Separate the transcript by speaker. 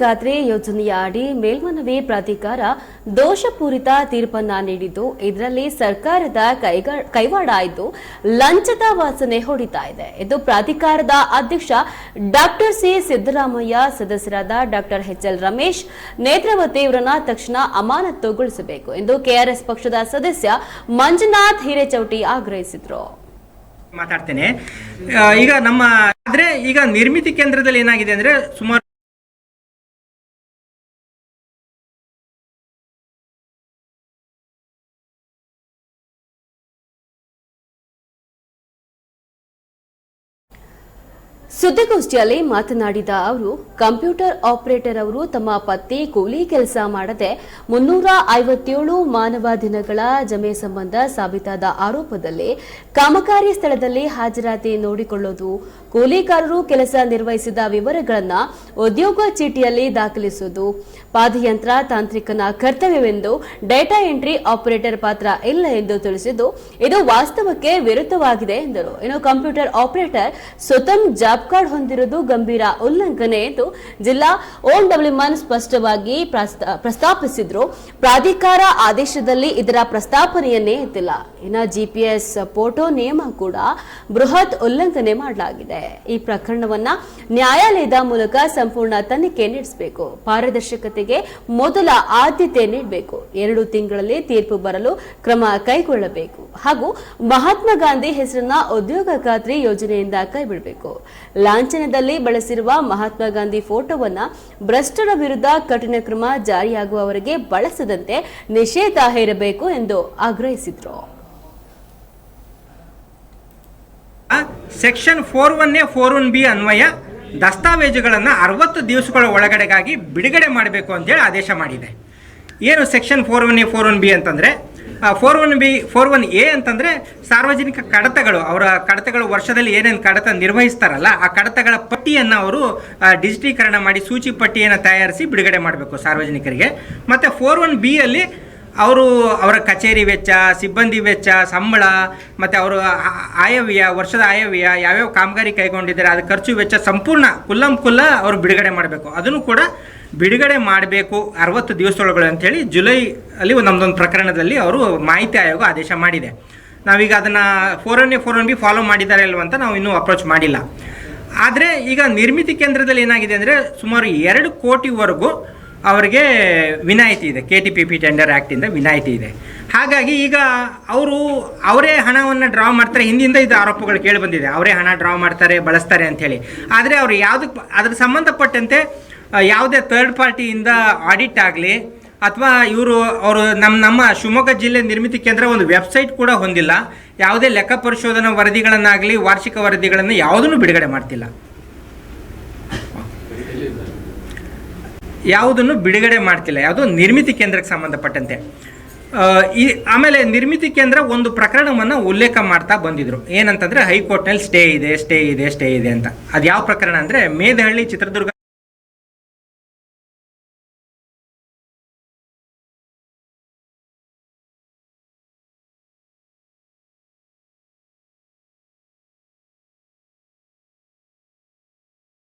Speaker 1: ಖಾತ್ರಿ ಯೋಜನೆಯ ಅಡಿ ಮೇಲ್ಮನವಿ ಪ್ರಾಧಿಕಾರ ದೋಷಪೂರಿತ ತೀರ್ಪನ್ನ ನೀಡಿದ್ದು, ಇದರಲ್ಲಿ ಸರ್ಕಾರದ ಕೈವಾಡ ಇದ್ದು, ಲಂಚದ ವಾಸನೆ ಹೊಡಿತಾ ಇದೆ. ಇದು ಪ್ರಾಧಿಕಾರದ ಅಧ್ಯಕ್ಷ ಡಾಕ್ಟರ್ ಸಿ ಸಿದ್ದರಾಮಯ್ಯ, ಸದಸ್ಯರಾದ doctor H L Ramesh, Netravati ಇವರನ್ನ ತಕ್ಷಣ ಅಮಾನತುಗೊಳಿಸಬೇಕು ಎಂದು ಕೆಆರ್ಎಸ್ ಪಕ್ಷದ ಸದಸ್ಯ ಮಂಜುನಾಥ್ ಹಿರೇಚೌಟಿ ಆಗ್ರಹಿಸಿದರು.
Speaker 2: ಮಾತಾಡ್ತೇನೆ. ಈಗ ನಮ್ಮ ಆದ್ರೆ ಈಗ ನಿರ್ಮಿತಿ ಕೇಂದ್ರದಲ್ಲಿ ಏನಾಗಿದೆ ಅಂದ್ರೆ ಸುಮಾರು
Speaker 1: ಸುದ್ದಿಗೋಷ್ಠಿಯಲ್ಲಿ ಮಾತನಾಡಿದ ಅವರು, ಕಂಪ್ಯೂಟರ್ ಆಪರೇಟರ್ ಅವರು ತಮ್ಮ ಪತ್ನಿ ಕೂಲಿ ಕೆಲಸ ಮಾಡದೆ ಮುನ್ನೂರ ಐವತ್ತೇಳು ಮಾನವ ದಿನಗಳ ಜಮೆ ಸಂಬಂಧ ಸಾಬೀತಾದ ಆರೋಪದಲ್ಲಿ ಕಾಮಗಾರಿ ಸ್ಥಳದಲ್ಲಿ ಹಾಜರಾತಿ ನೋಡಿಕೊಳ್ಳುವುದು ಕೂಲಿಕಾರರು ಕೆಲಸ ನಿರ್ವಹಿಸಿದ ವಿವರಗಳನ್ನು ಉದ್ಯೋಗ ಚೀಟಿಯಲ್ಲಿ ದಾಖಲಿಸುವುದು, ಪಾದಯಂತ್ರ ತಾಂತ್ರಿಕನ ಕರ್ತವ್ಯವೆಂದು ಡೇಟಾ ಎಂಟ್ರಿ ಆಪರೇಟರ್ ಪಾತ್ರ ಇಲ್ಲ ಎಂದು ತಿಳಿಸಿದ್ದು, ಇದು ವಾಸ್ತವಕ್ಕೆ ವಿರುದ್ಧವಾಗಿದೆ ಎಂದರು. ಇನ್ನು ಕಂಪ್ಯೂಟರ್ ಆಪರೇಟರ್ ಸ್ವತಂ ಕಾರ್ಡ್ ಹೊಂದಿರುವುದು ಗಂಭೀರ ಉಲ್ಲಂಘನೆ ಎಂದು ಜಿಲ್ಲಾ ಓಂ ಡಬ್ಲ್ಯೂ ಮನ್ ಸ್ಪಷ್ಟವಾಗಿ ಪ್ರಸ್ತಾ- ಪ್ರಸ್ತಾಪಿಸಿದ್ರು. ಪ್ರಾಧಿಕಾರ ಆದೇಶದಲ್ಲಿ ಇದರ ಪ್ರಸ್ತಾಪನೆಯನ್ನೇ ಇದ್ದಿಲ್ಲ ಇನ್ನು ಜಿಪಿಎಸ್ ಫೋಟೋ ನಿಯಮ ಕೂಡ ಬೃಹತ್ ಉಲ್ಲಂಘನೆ ಮಾಡಲಾಗಿದೆ. ಈ ಪ್ರಕರಣವನ್ನ ನ್ಯಾಯಾಲಯದ ಮೂಲಕ ಸಂಪೂರ್ಣ ತನಿಖೆ ನಡೆಸಬೇಕು. ಪಾರದರ್ಶಕತೆಗೆ ಮೊದಲ ಆದ್ಯತೆ ನೀಡಬೇಕು. ಎರಡು ತಿಂಗಳಲ್ಲಿ ತೀರ್ಪು ಬರಲು ಕ್ರಮ ಕೈಗೊಳ್ಳಬೇಕು. ಹಾಗೂ ಮಹಾತ್ಮ ಗಾಂಧಿ ಹೆಸರನ್ನ ಉದ್ಯೋಗ ಖಾತ್ರಿ ಯೋಜನೆಯಿಂದ ಕೈಬಿಡಬೇಕು. ಲಾಂಛನದಲ್ಲಿ ಬಳಸಿರುವ ಮಹಾತ್ಮ ಗಾಂಧಿ ಫೋಟೋವನ್ನ ಭ್ರಷ್ಟರ ವಿರುದ್ಧ ಕಠಿಣ ಕ್ರಮ ಜಾರಿಯಾಗುವವರಿಗೆ ಬಳಸದಂತೆ ನಿಷೇಧ ಹೇರಬೇಕು ಎಂದು ಆಗ್ರಹಿಸಿದರು.
Speaker 2: Section four one A four one B ಅನ್ವಯ ದಸ್ತಾವೇಜುಗಳನ್ನು ಅರವತ್ತು ದಿವಸಗಳ ಒಳಗಡೆಗಾಗಿ ಬಿಡುಗಡೆ ಮಾಡಬೇಕು ಅಂತೇಳಿ ಆದೇಶ ಮಾಡಿದೆ. ಏನು section four one A four one B ಅಂತಂದರೆ four one B four one A ಅಂತಂದರೆ ಸಾರ್ವಜನಿಕ ಕಡತಗಳು. ಅವರ ಕಡತಗಳು ವರ್ಷದಲ್ಲಿ ಏನೇನು ಕಡತ ನಿರ್ವಹಿಸ್ತಾರಲ್ಲ, ಆ ಕಡತಗಳ ಪಟ್ಟಿಯನ್ನು ಅವರು ಡಿಜಿಟೀಕರಣ ಮಾಡಿ ಸೂಚಿ ಪಟ್ಟಿಯನ್ನು ತಯಾರಿಸಿ ಬಿಡುಗಡೆ ಮಾಡಬೇಕು ಸಾರ್ವಜನಿಕರಿಗೆ. ಮತ್ತು ಫೋರ್ ಒನ್ ಬಿ ಅಲ್ಲಿ ಅವರು ಅವರ ಕಚೇರಿ ವೆಚ್ಚ, ಸಿಬ್ಬಂದಿ ವೆಚ್ಚ, ಸಂಬಳ, ಮತ್ತು ಅವರು ಆಯವ್ಯ ವರ್ಷದ ಆಯವ್ಯ ಯಾವ್ಯಾವ ಕಾಮಗಾರಿ ಕೈಗೊಂಡಿದ್ದಾರೆ ಅದು ಖರ್ಚು ವೆಚ್ಚ ಸಂಪೂರ್ಣ ಕುಲ್ಲಂ ಕುಲ್ಲ ಅವರು ಬಿಡುಗಡೆ ಮಾಡಬೇಕು. ಅದನ್ನು ಕೂಡ ಬಿಡುಗಡೆ ಮಾಡಬೇಕು ಅರವತ್ತು ದಿವಸದೊಳಗಡೆ ಅಂತೇಳಿ ಜುಲೈ ಅಲ್ಲಿ ನಮ್ಮದೊಂದು ಪ್ರಕರಣದಲ್ಲಿ ಅವರು ಮಾಹಿತಿ ಆಯೋಗ ಆದೇಶ ಮಾಡಿದೆ. ನಾವೀಗ ಅದನ್ನು four one A four one B follow ಮಾಡಿದ್ದಾರೆ ಇಲ್ವ ಅಂತ ನಾವು ಇನ್ನೂ ಅಪ್ರೋಚ್ ಮಾಡಿಲ್ಲ. ಆದರೆ ಈಗ ನಿರ್ಮಿತಿ ಕೇಂದ್ರದಲ್ಲಿ ಏನಾಗಿದೆ ಅಂದರೆ ಸುಮಾರು ಎರಡು ಕೋಟಿವರೆಗೂ ಅವರಿಗೆ ವಿನಾಯಿತಿ ಇದೆ. K T P P tender ಆ್ಯಕ್ಟಿಂದ ವಿನಾಯಿತಿ ಇದೆ. ಹಾಗಾಗಿ ಈಗ ಅವರು ಅವರೇ ಹಣವನ್ನು ಡ್ರಾ ಮಾಡ್ತಾರೆ. ಹಿಂದಿಂದ ಇದು ಆರೋಪಗಳು ಕೇಳಿ ಬಂದಿದೆ. ಅವರೇ ಹಣ ಡ್ರಾ ಮಾಡ್ತಾರೆ, ಬಳಸ್ತಾರೆ ಅಂಥೇಳಿ ಆದರೆ ಅವರು ಯಾವುದಕ್ಕೆ ಅದ್ರ ಸಂಬಂಧಪಟ್ಟಂತೆ ಯಾವುದೇ ಥರ್ಡ್ ಪಾರ್ಟಿಯಿಂದ ಆಡಿಟ್ ಆಗಲಿ ಅಥವಾ ಇವರು ಅವರು ನಮ್ಮ ನಮ್ಮ ಶಿವಮೊಗ್ಗ ಜಿಲ್ಲೆ ನಿರ್ಮಿತಿ ಕೇಂದ್ರ ಒಂದು ವೆಬ್ಸೈಟ್ ಕೂಡ ಹೊಂದಿಲ್ಲ. ಯಾವುದೇ ಲೆಕ್ಕ ಪರಿಶೋಧನಾ ವರದಿಗಳನ್ನಾಗಲಿ, ವಾರ್ಷಿಕ ವರದಿಗಳನ್ನು ಯಾವುದನ್ನು ಬಿಡುಗಡೆ ಮಾಡ್ತಿಲ್ಲ. ಯಾವುದನ್ನು ಬಿಡುಗಡೆ ಮಾಡ್ತಿಲ್ಲ. ಯಾವುದು ನಿರ್ಮಿತಿ ಕೇಂದ್ರಕ್ಕೆ ಸಂಬಂಧಪಟ್ಟಂತೆ. ಈ, ಆಮೇಲೆ ನಿರ್ಮಿತಿ ಕೇಂದ್ರ ಒಂದು ಪ್ರಕರಣವನ್ನು ಉಲ್ಲೇಖ ಮಾಡ್ತಾ ಬಂದಿದ್ರು. ಏನಂತಂದ್ರೆ ಹೈಕೋರ್ಟ್ನಲ್ಲಿ ಸ್ಟೇ ಇದೆ ಸ್ಟೇ ಇದೆ ಸ್ಟೇ ಇದೆ ಅಂತ. ಅದು ಯಾವ ಪ್ರಕರಣ ಅಂದರೆ ಮೇದಹಳ್ಳಿ ಚಿತ್ರದುರ್ಗ